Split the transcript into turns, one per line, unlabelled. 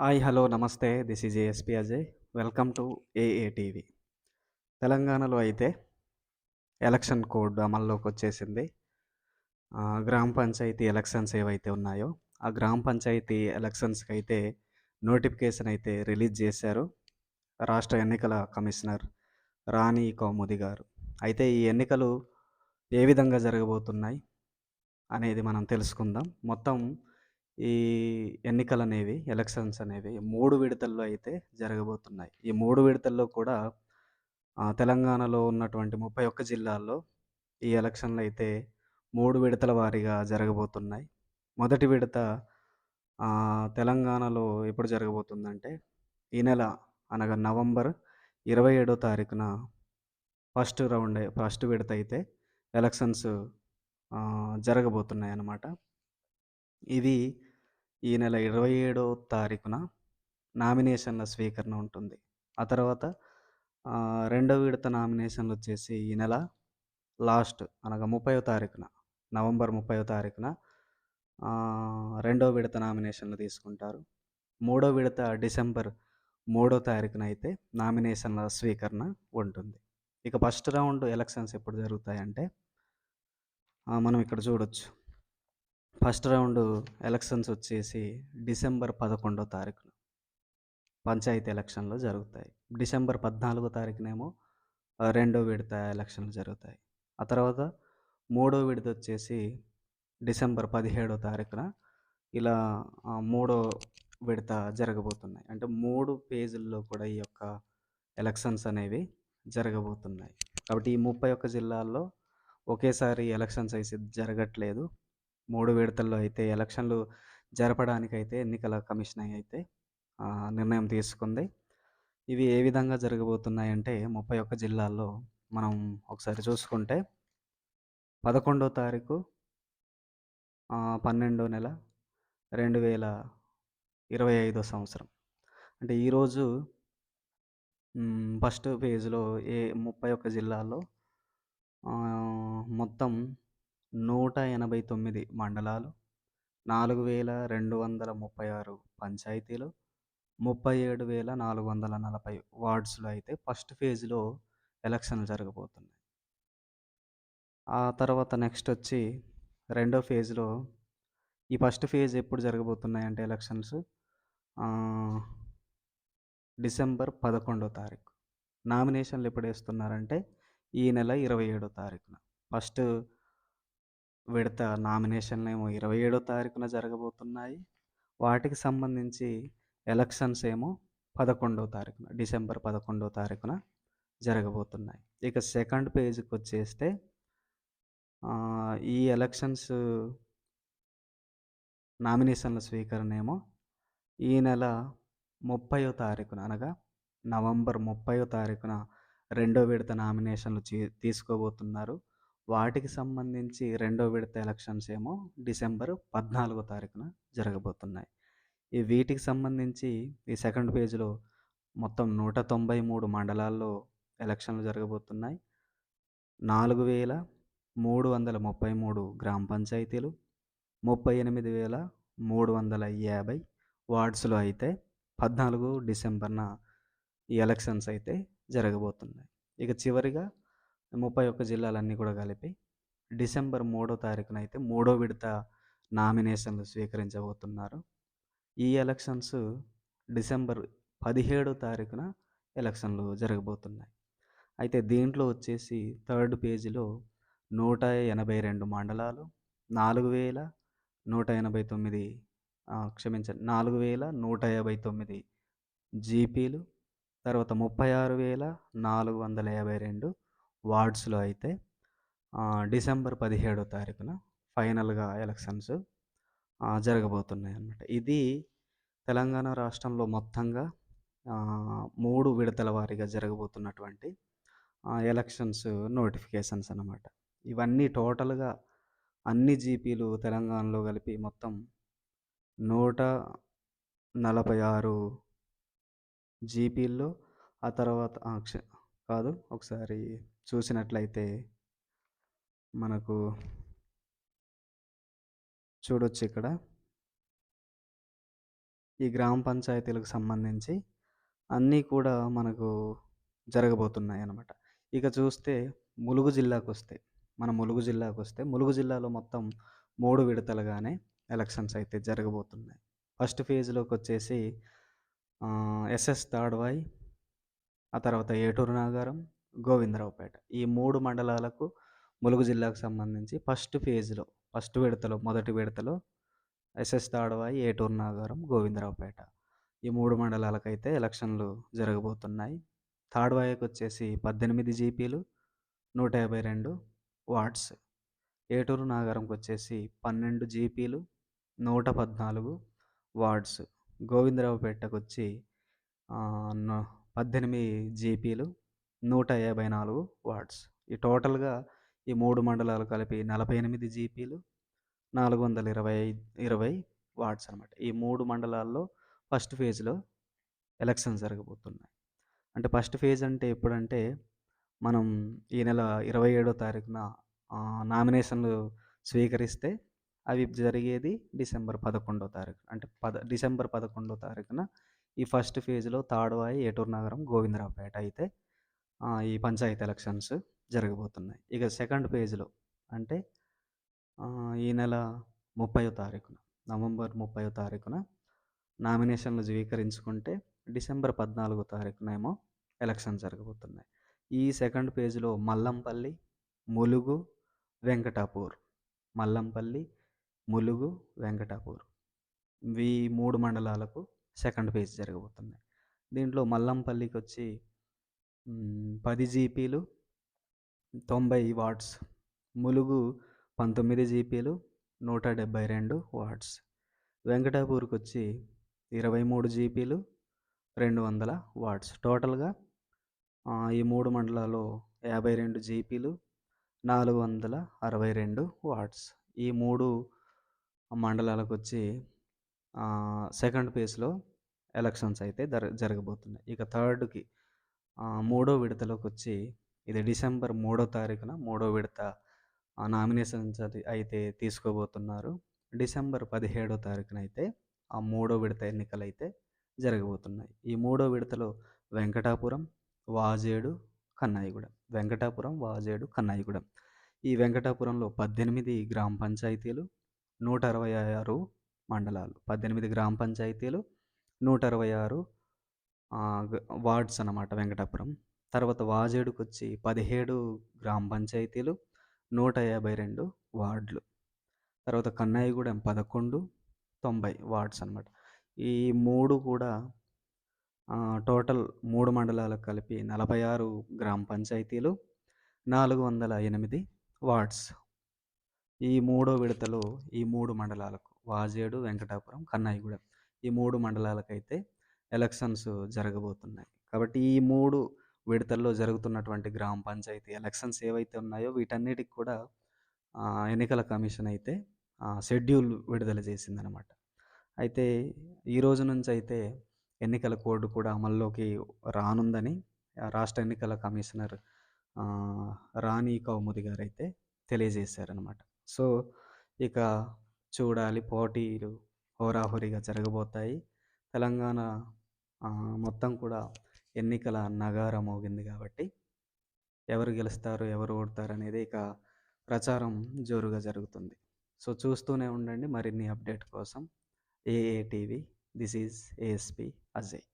Hi hello నమస్తే. This is ASP Ajay. Welcome to AATV తెలంగాణలో అయితే ఎలక్షన్ కోడ్ అమల్లోకి వచ్చేసింది. గ్రామ పంచాయతీ ఎలక్షన్స్ ఏవైతే ఉన్నాయో ఆ గ్రామ పంచాయతీ ఎలక్షన్స్కి అయితే నోటిఫికేషన్ అయితే రిలీజ్ చేశారు. రాష్ట్ర ఎన్నికల కమిషనర్ రాణి కౌముది గారు. అయితే ఈ ఎన్నికలు ఏ విధంగా జరగబోతున్నాయి అనేది మనం తెలుసుకుందాం. మొత్తం ఈ ఎన్నికలు అనేవి ఎలక్షన్స్ అనేవి మూడు విడతల్లో అయితే జరగబోతున్నాయి. ఈ మూడు విడతల్లో కూడా తెలంగాణలో ఉన్నటువంటి ముప్పై ఒక్క జిల్లాల్లో ఈ ఎలక్షన్లు అయితే మూడు విడతల వారీగా జరగబోతున్నాయి. మొదటి విడత తెలంగాణలో ఎప్పుడు జరగబోతుందంటే ఈ నెల అనగా నవంబర్ ఇరవై ఏడో తారీఖున ఫస్ట్ రౌండ్ ఫస్ట్ విడత అయితే ఎలక్షన్స్ జరగబోతున్నాయి అన్నమాట ఇది ఈ నెల ఇరవై ఏడో తారీఖున నామినేషన్ల స్వీకరణ ఉంటుంది. ఆ తర్వాత రెండో విడత నామినేషన్లు వచ్చేసి ఈ నెల లాస్ట్ అనగా ముప్పై తారీఖున నవంబర్ ముప్పై తారీఖున రెండవ రెండో విడత నామినేషన్లు తీసుకుంటారు. మూడో విడత డిసెంబర్ మూడో తారీఖున అయితే నామినేషన్ల స్వీకరణ ఉంటుంది. ఇక ఫస్ట్ రౌండ్ ఎలక్షన్స్ ఎప్పుడు జరుగుతాయంటే మనం ఇక్కడ చూడొచ్చు. ఫస్ట్ రౌండ్ ఎలక్షన్స్ వచ్చేసి డిసెంబర్ పదకొండో తారీఖున పంచాయతీ ఎలక్షన్లు జరుగుతాయి. డిసెంబర్ పద్నాలుగో తారీఖునేమో రెండో విడత ఎలక్షన్లు జరుగుతాయి. ఆ తర్వాత మూడో విడత వచ్చేసి డిసెంబర్ పదిహేడో తారీఖున ఇలా మూడో విడత జరగబోతున్నాయి. అంటే మూడు పేజీల్లో కూడా ఈ యొక్క ఎలక్షన్స్ అనేవి జరగబోతున్నాయి. కాబట్టి ఈ ముప్పై ఒక్క జిల్లాల్లో ఒకేసారి ఎలక్షన్స్ అయితే జరగట్లేదు. మూడు విడతల్లో అయితే ఎలక్షన్లు జరపడానికైతే ఎన్నికల కమిషన్ అయితే నిర్ణయం తీసుకుంది. ఇవి ఏ విధంగా జరగబోతున్నాయంటే ముప్పై ఒక్క జిల్లాల్లో మనం ఒకసారి చూసుకుంటే పదకొండో తారీఖు పన్నెండో నెల రెండు వేల ఇరవై ఐదో సంవత్సరం. అంటే ఈరోజు ఫస్ట్ పేజ్లో ఏ ముప్పై ఒక్క జిల్లాల్లో మొత్తం నూట ఎనభై తొమ్మిది మండలాలు నాలుగు వేల రెండు వందల ముప్పై ఆరు పంచాయతీలు ముప్పై ఏడు వేల నాలుగు వందల నలభై వార్డ్స్లో అయితే ఫస్ట్ ఫేజ్లో ఎలక్షన్లు జరగబోతున్నాయి. ఆ తర్వాత నెక్స్ట్ వచ్చి రెండో ఫేజ్లో ఈ ఫస్ట్ ఫేజ్ ఎప్పుడు జరగబోతున్నాయంటే ఎలక్షన్స్? డిసెంబర్ పదకొండో తారీఖు. నామినేషన్లు ఎప్పుడు వేస్తున్నారంటే ఈ నెల ఇరవై ఏడో తారీఖున. ఫస్ట్ విడత నామినేషన్లు ఏమో ఇరవై ఏడో తారీఖున జరగబోతున్నాయి. వాటికి సంబంధించి ఎలక్షన్స్ ఏమో పదకొండో తారీఖున డిసెంబర్ పదకొండో తారీఖున జరగబోతున్నాయి. ఇక సెకండ్ పేజ్కి వచ్చేస్తే ఈ ఎలక్షన్స్ నామినేషన్ల స్వీకరణ ఏమో ఈ నెల ముప్పయో తారీఖున అనగా నవంబర్ ముప్పయో తారీఖున రెండో విడత నామినేషన్లు తీసుకోబోతున్నారు. వాటికి సంబంధించి రెండో విడత ఎలక్షన్స్ ఏమో డిసెంబర్ పద్నాలుగో తారీఖున జరగబోతున్నాయి. ఈ వీటికి సంబంధించి ఈ సెకండ్ పేజ్లో మొత్తం నూట తొంభై మూడు మండలాల్లో ఎలక్షన్లు జరగబోతున్నాయి. నాలుగు వేల మూడు వందల ముప్పై మూడు గ్రామ పంచాయతీలు ముప్పై ఎనిమిది వేల మూడు వందల యాభై వార్డ్స్లో అయితే పద్నాలుగు డిసెంబర్న ఈ ఎలక్షన్స్ అయితే జరగబోతున్నాయి. ఇక చివరిగా ముప్పై ఒక్క జిల్లాలన్నీ కూడా కలిపి డిసెంబర్ మూడో తారీఖున అయితే మూడో విడత నామినేషన్లు స్వీకరించబోతున్నారు. ఈ ఎలక్షన్స్ డిసెంబర్ పదిహేడో తారీఖున ఎలక్షన్లు జరగబోతున్నాయి. అయితే దీంట్లో వచ్చేసి థర్డ్ పేజీలో నూట ఎనభై రెండు మండలాలు నాలుగు వేల నూట ఎనభై తొమ్మిది క్షమించండి నాలుగు వేల నూట యాభై తొమ్మిది జీపీలు తర్వాత ముప్పై ఆరు వేల నాలుగు వందల యాభై రెండు వార్డ్స్లో అయితే డిసెంబర్ పదిహేడో తారీఖున ఫైనల్గా ఎలక్షన్స్ జరగబోతున్నాయి అన్నమాట ఇది తెలంగాణ రాష్ట్రంలో మొత్తంగా మూడు విడతల వారీగా జరగబోతున్నటువంటి ఎలక్షన్స్ నోటిఫికేషన్స్ అన్నమాట. ఇవన్నీ టోటల్గా అన్ని జీపీలు తెలంగాణలో కలిపి మొత్తం నూట నలభై ఆరు జీపీల్లో ఆ తర్వాత ఆ, కాదు. ఒకసారి చూసినట్లయితే మనకు చూడొచ్చు ఇక్కడ. ఈ గ్రామ పంచాయతీలకు సంబంధించి అన్నీ కూడా మనకు జరగబోతున్నాయి అన్నమాట. ఇక చూస్తే ములుగు జిల్లాకు వస్తే మన ములుగు జిల్లాకు వస్తే ములుగు జిల్లాలో మొత్తం మూడు విడతలుగానే ఎలక్షన్స్ అయితే జరగబోతున్నాయి. ఫస్ట్ ఫేజ్లోకి వచ్చేసి ఎస్ఎస్ తాడ్వాయి, ఆ తర్వాత ఏటూరు నాగారం, గోవిందరావుపేట. ఈ మూడు మండలాలకు ములుగు జిల్లాకు సంబంధించి ఫస్ట్ ఫేజ్‌లో, ఫస్ట్ విడతలో, మొదటి విడతలో ఎస్ఎస్ తాడ్వాయి, ఏటూరు నాగారం, గోవిందరావుపేట. ఈ మూడు మండలాలకైతే ఎలక్షన్‌లు జరగబోతున్నాయి. తాడ్వాయికొచ్చేసి 18 జీపీలు, 152 వార్డ్స్. ఏటూరు నాగారంకొచ్చేసి 12 జీపీలు, 114 వార్డ్స్. గోవిందరావుపేటకు వచ్చి పద్దెనిమిది జీపీలు నూట యాభై నాలుగు వార్డ్స్. ఈ టోటల్‌గా ఈ మూడు మండలాలు కలిపి 48 జీపీలు, 420 20 వార్డ్స్ అనమాట. ఈ మూడు మండలాల్లో ఫస్ట్ ఫేజ్‌లో ఎలక్షన్ జరగబోతున్నాయి. అంటే ఫస్ట్ ఫేజ్ అంటే ఎప్పుడంటే, మనం ఈ నెల 27 తారీఖున నామినేషన్‌లు స్వీకరిస్తే, అవి జరిగేది డిసెంబర్ 11 తారీఖు. అంటే పద డిసెంబర్ 11 తారీఖున ఈ ఫస్ట్ ఫేజ్‌లో తాడ్వాయి, ఏటూరు నగరం గోవిందరావుపేట అయితే ఈ పంచాయతీ ఎలక్షన్స్ జరగబోతున్నాయి. ఇక సెకండ్ ఫేజ్‌లో అంటే ఈ నెల 30 తారీఖున, నవంబర్ 30 తారీఖున నామినేషన్‌లు స్వీకరించుకుంటే, డిసెంబర్ 14 తారీఖునేమో ఎలక్షన్స్ జరగబోతున్నాయి. ఈ సెకండ్ పేజ్లో మల్లంపల్లి, ములుగు, వెంకటాపూర్. మల్లంపల్లి, ములుగు, వెంకటాపూర్. ఈ మూడు మండలాలకు సెకండ్ ఫేజ్ జరగబోతుంది. దీంట్లో మల్లంపల్లికి వచ్చి పది జీపీలు తొంభై వాట్స్ ములుగు పంతొమ్మిది జీపీలు నూట డెబ్భై రెండు వాట్స్ వెంకటాపూర్కి వచ్చి ఇరవై మూడు జీపీలు రెండు వందల వాట్స్. టోటల్గా ఈ మూడు మండలాల్లో యాభై రెండు జీపీలు నాలుగు వందల అరవై రెండు వాట్స్. ఈ మూడు మండలాలకు వచ్చి సెకండ్ ఫేజ్‌లో ఎలక్షన్స్ అయితే జర జరగబోతున్నాయి. ఇక థర్డ్‌కి మూడో మూడో విడతలోకొచ్చి ఇది డిసెంబర్ మూడో తారీఖున మూడో విడత నామినేషన్స్ అది అయితే తీసుకోబోతున్నారు. డిసెంబర్ పదిహేడో తారీఖున అయితే ఆ మూడో విడత ఎన్నికలైతే జరగబోతున్నాయి. ఈ మూడో విడతలో వెంకటాపురం, వాజేడు, కన్నాయిగూడెం. వెంకటాపురం, వాజేడు, కన్నాయిగూడెం. ఈ వెంకటాపురంలో 18 గ్రామ పంచాయతీలు, 166 మండలాలు. 18 గ్రామ పంచాయతీలు, నూట అరవై ఆరు వార్డ్స్ అన్నమాట వెంకటాపురం. తర్వాత వాజేడుకొచ్చి 17 గ్రామ పంచాయతీలు, 152 వార్డులు. తర్వాత కన్నాయిగూడెం 11, 90 వార్డ్స్ అన్నమాట. ఈ మూడు కూడా టోటల్ మూడు మండలాలకు కలిపి 46 గ్రామ పంచాయతీలు, 408 వార్డ్స్. ఈ మూడో విడతలో ఈ మూడు మండలాలకు వాజేడు, వెంకటాపురం, కన్నాయిగూడెం ఈ మూడు మండలాలకైతే ఎలక్షన్స్ జరగబోతున్నాయి. కాబట్టి ఈ మూడు విడతల్లో జరుగుతున్నటువంటి గ్రామ పంచాయతీ ఎలక్షన్స్ ఏవైతే ఉన్నాయో వీటన్నిటికి కూడా ఎన్నికల కమిషన్ అయితే షెడ్యూల్ విడుదల చేసిందనమాట. అయితే ఈ రోజు నుంచయితే ఎన్నికల కోడ్ కూడా అమల్లోకి రానుందని రాష్ట్ర ఎన్నికల కమిషనర్ రాణి కౌముది గారు అయితే తెలియజేశారనమాట. సో, ఇక చూడాలి పోటీలు హోరాహోరీగా జరగబోతాయి. తెలంగాణ మొత్తం కూడా ఎన్నికల నగారం మోగింది కాబట్టి ఎవరు గెలుస్తారు, ఎవరు ఓడతారు అనేది ఇక ప్రచారం జోరుగా జరుగుతుంది. సో, చూస్తూనే ఉండండి మరిన్ని అప్డేట్ కోసం AA TV. This is ASP Ajay.